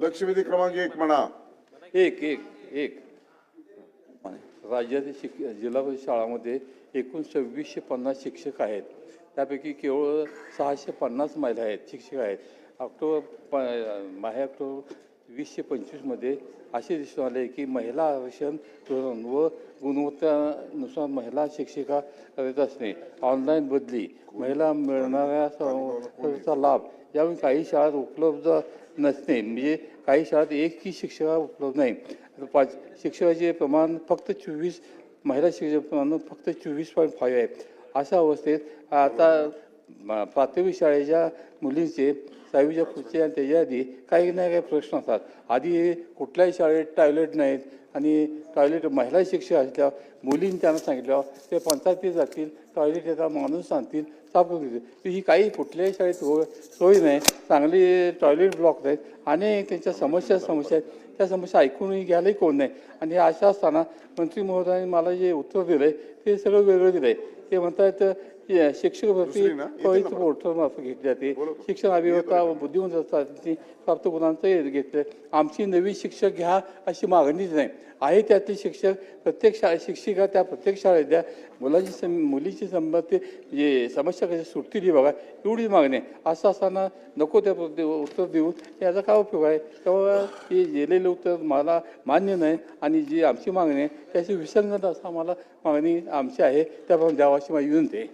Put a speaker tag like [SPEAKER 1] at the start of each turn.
[SPEAKER 1] लक्षवेधी क्रमांक एक म्हणा.
[SPEAKER 2] एक एक एक. राज्यातील शिक जिल्हा परिषद शाळामध्ये एकूण सव्वीसशे पन्नास शिक्षक आहेत. त्यापैकी केवळ सहाशे पन्नास महिला आहेत शिक्षक आहेत. ऑक्टोबर प माहे ऑक्टोबर वीसशे पंचवीसमध्ये असे दिसून आले की महिला आरक्षण धोरण व गुणवत्तानुसार महिला शिक्षिका करीत असणे ऑनलाईन बदली महिला मिळणाऱ्या लाभ यावेळी काही शाळेत उपलब्ध नसणे म्हणजे काही शाळेत एकही शिक्षिका उपलब्ध नाही. पाच शिक्षकाचे प्रमाण फक्त चोवीस महिला शिक्षक प्रमाण फक्त चोवीस पॉईंट फाईव्ह आहे. अशा अवस्थेत आता म- प्राथमिक शाळेच्या मुलींचे सहावीच्या पुढचे आणि त्याच्या आधी काही ना काही प्रश्न असतात. आधी कुठल्याही शाळेत टॉयलेट नाहीत आणि टॉयलेट महिला शिक्षक असल्यावर मुलींनी त्यांना सांगितल्यावर ते पंचायतीत जातील टॉयलेट येतात माणूस सांगतील साफ देतील. तर ही काही कुठल्याही शाळेत सोय सोय नाही. चांगली टॉयलेट ब्लॉक नाहीत. अनेक त्यांच्या समस्या समस्या आहेत. त्या समस्या ऐकूनही घ्यायलाही कोण नाही. आणि अशा असताना मंत्री महोदयांनी मला जे उत्तर दिलं आहे ते सगळं वेगळं दिलं आहे ते म्हणतात शिक्षक भरती पवित्र पोर्टल मार्फत घेतली जाते शिक्षण अभियंता व बुद्धिमत्ता प्राप्त गुणांचं घेतलं आमची नवी शिक्षक घ्या अशी मागणीच नाही आहे त्यातले शिक्षक प्रत्येक शाळे शिक्षिका त्या प्रत्येक शाळेत द्या मुलाची सं मुलीची संबंधित जे समस्या कशी सुटतील ही बघा एवढीच मागणी आहे असं असताना नको त्या उत्तर देऊन याचा काय उपयोग आहे तेव्हा हे दिलेलं उत्तर मला मान्य नाही आणि जी आमची मागणी आहे त्याची विसंगत असं आम्हाला मागणी आमची आहे त्याप्रमाणे द्यावा अशी माझी विनंती आहे